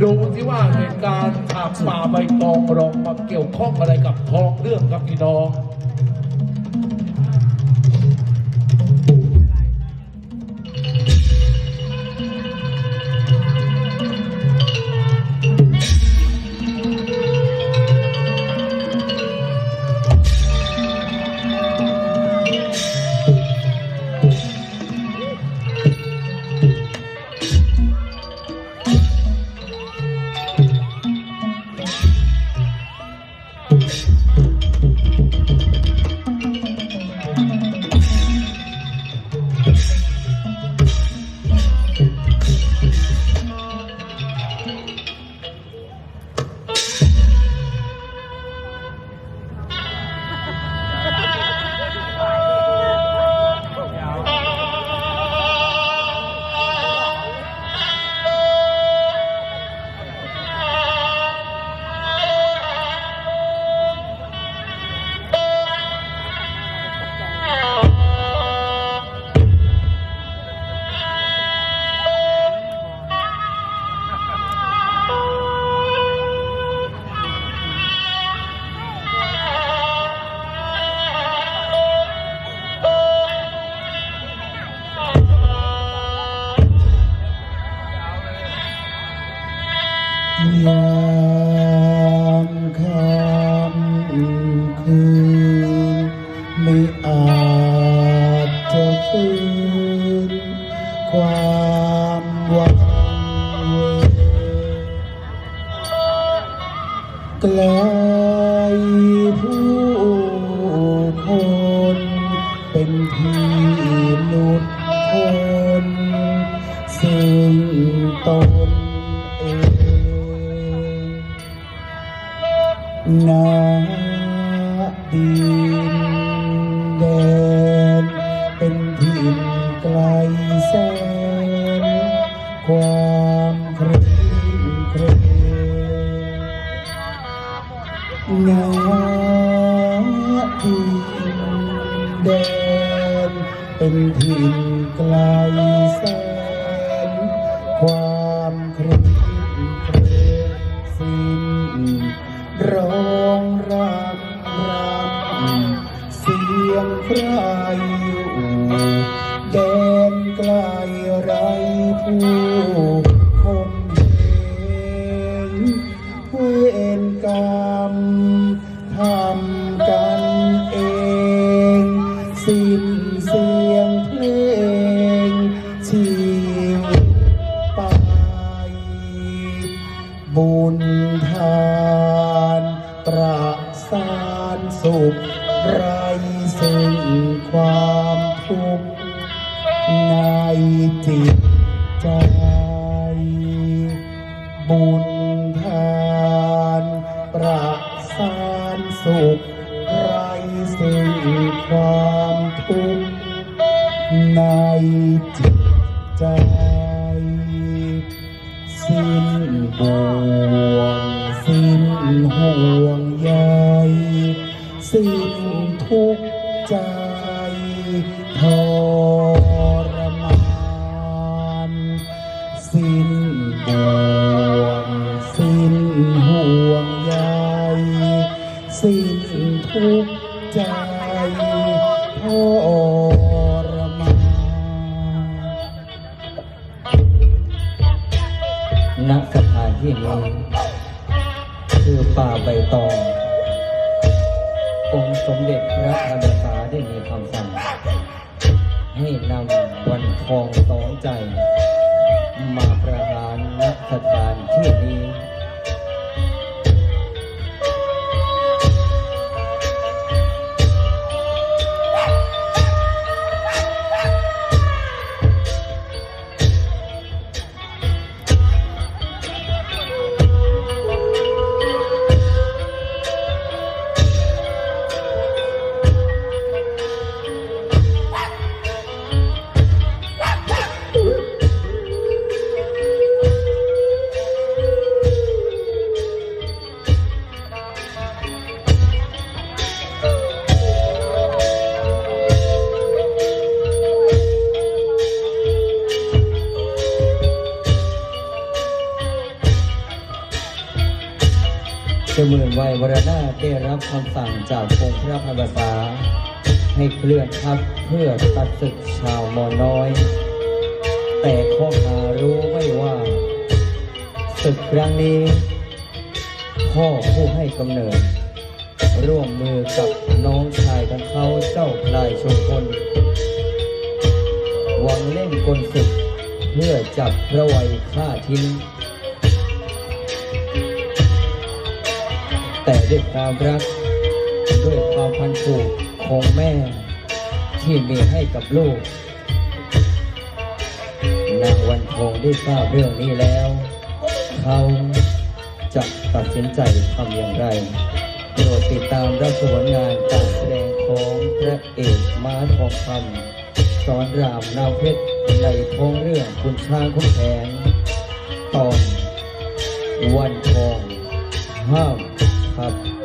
ดูที่ว่าเหตุการณ์ถากป่าใบตองรองมาเกี่ยวข้องอะไรกับทองเรื่องครับพี่น้อง ยามค่ำคืนไม่อาจจะคืนความหวังเวไกลผู้คนเป็นที่หลุดพ้นซึ่งตน นาดินแดนเป็นถิ่นไกลแสนความเคร่งเครงนาดินแดนเป็นถิ่นไกลแสน ย ในจิตใจ บุญทานประสานสุขไรซึ่งความทุกข์ในจิตใจสิ้นบ่วงสิ้นห่วงใยสิ้นทุกข์ใจ ใยสิ้นทุกข์ใจทรมานณสถานที่นี้คือป่าใบตอง องค์สมเด็จพระธรรมสาได้มีคำสั่ง ให้นำวันทองสองใจ มาประหารณสถาน จ้าหมื่นวัยวรนาได้รับคำสั่งจากองค์พระพันวษาให้เคลื่อนทัพเพื่อตัดศึกชาวมอน้อย แต่ข้อหารู้ไม่ว่าศึกครั้งนี้ พ่อผู้ให้กำเนิด ร่วมมือกับน้องชายของเขาเจ้าพลายชมพลหวังเล่นกลศึกเพื่อจับพระไวยฆ่าทิ้ง ด้วยความรัก ด้วยความพันผูกของแม่ที่มีให้กับลูก นางวันทองได้ทราบเรื่องนี้แล้ว เขาจะตัดสินใจทำอย่างไรโปรดติดตามรับชมงานการแสดงของพระเอกม้าทองคำสอนรามนาเพชรในท้องเรื่องคุณช้างคุณแผนตอนวันทองห้า 啊